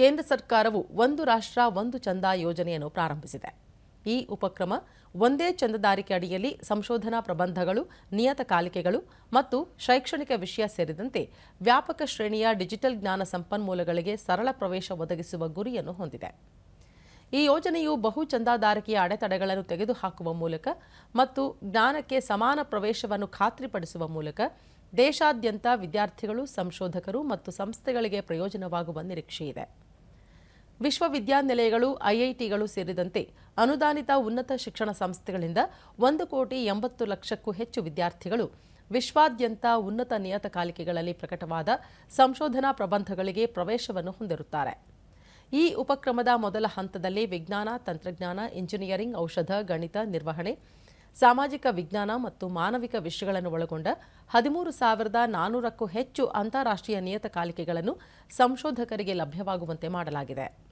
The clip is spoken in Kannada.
ಕೇಂದ್ರ ಸರ್ಕಾರವು ಒಂದು ರಾಷ್ಟ್ರ, ಒಂದು ಚಂದ ಯೋಜನೆಯನ್ನು ಪ್ರಾರಂಭಿಸಿದೆ. ಈ ಉಪಕ್ರಮ ಒಂದೇ ಚಂದದಾರಿಕೆ ಅಡಿಯಲ್ಲಿ ಸಂಶೋಧನಾ ಪ್ರಬಂಧಗಳು ನಿಯತಕಾಲಿಕೆಗಳು ಮತ್ತು ಶೈಕ್ಷಣಿಕ ವಿಷಯ ಸೇರಿದಂತೆ ವ್ಯಾಪಕ ಶ್ರೇಣಿಯ ಡಿಜಿಟಲ್ ಜ್ಞಾನ ಸಂಪನ್ಮೂಲಗಳಿಗೆ ಸರಳ ಪ್ರವೇಶ ಒದಗಿಸುವ ಗುರಿಯನ್ನು ಹೊಂದಿದೆ. ಈ ಯೋಜನೆಯು ಬಹು ಚಂದಾದಾರಿಕೆಯ ಅಡೆತಡೆಗಳನ್ನು ತೆಗೆದುಹಾಕುವ ಮೂಲಕ ಮತ್ತು ಜ್ಞಾನಕ್ಕೆ ಸಮಾನ ಪ್ರವೇಶವನ್ನು ಖಾತ್ರಿಪಡಿಸುವ ಮೂಲಕ ದೇಶಾದ್ಯಂತ ವಿದ್ಯಾರ್ಥಿಗಳು, ಸಂಶೋಧಕರು ಮತ್ತು ಸಂಸ್ಥೆಗಳಿಗೆ ಪ್ರಯೋಜನವಾಗುವ ನಿರೀಕ್ಷೆಯಿದೆ. ವಿಶ್ವವಿದ್ಯಾನಿಲಯಗಳು, ಐಐಟಿಗಳು ಸೇರಿದಂತೆ ಅನುದಾನಿತ ಉನ್ನತ ಶಿಕ್ಷಣ ಸಂಸ್ಥೆಗಳಿಂದ ಒಂದು ಕೋಟಿ ಎಂಬತ್ತು ಲಕ್ಷಕ್ಕೂ ಹೆಚ್ಚು ವಿದ್ಯಾರ್ಥಿಗಳು ವಿಶ್ವಾದ್ಯಂತ ಉನ್ನತ ನಿಯತಕಾಲಿಕೆಗಳಲ್ಲಿ ಪ್ರಕಟವಾದ ಸಂಶೋಧನಾ ಪ್ರಬಂಧಗಳಿಗೆ ಪ್ರವೇಶವನ್ನು ಹೊಂದಿರುತ್ತಾರೆ. ಈ ಉಪಕ್ರಮದ ಮೊದಲ ಹಂತದಲ್ಲಿ ವಿಜ್ಞಾನ, ತಂತ್ರಜ್ಞಾನ, ಇಂಜಿನಿಯರಿಂಗ್, ಔಷಧ, ಗಣಿತ, ನಿರ್ವಹಣೆ, ಸಾಮಾಜಿಕ ವಿಜ್ಞಾನ ಮತ್ತು ಮಾನವಿಕ ವಿಷಯಗಳನ್ನು ಒಳಗೊಂಡ ಹದಿಮೂರು ಸಾವಿರದ ನಾನ್ನೂರಕ್ಕೂ ಹೆಚ್ಚು ಅಂತಾರಾಷ್ಟ್ರೀಯ ನಿಯತಕಾಲಿಕೆಗಳನ್ನು ಸಂಶೋಧಕರಿಗೆ ಲಭ್ಯವಾಗುವಂತೆ ಮಾಡಲಾಗಿದೆ.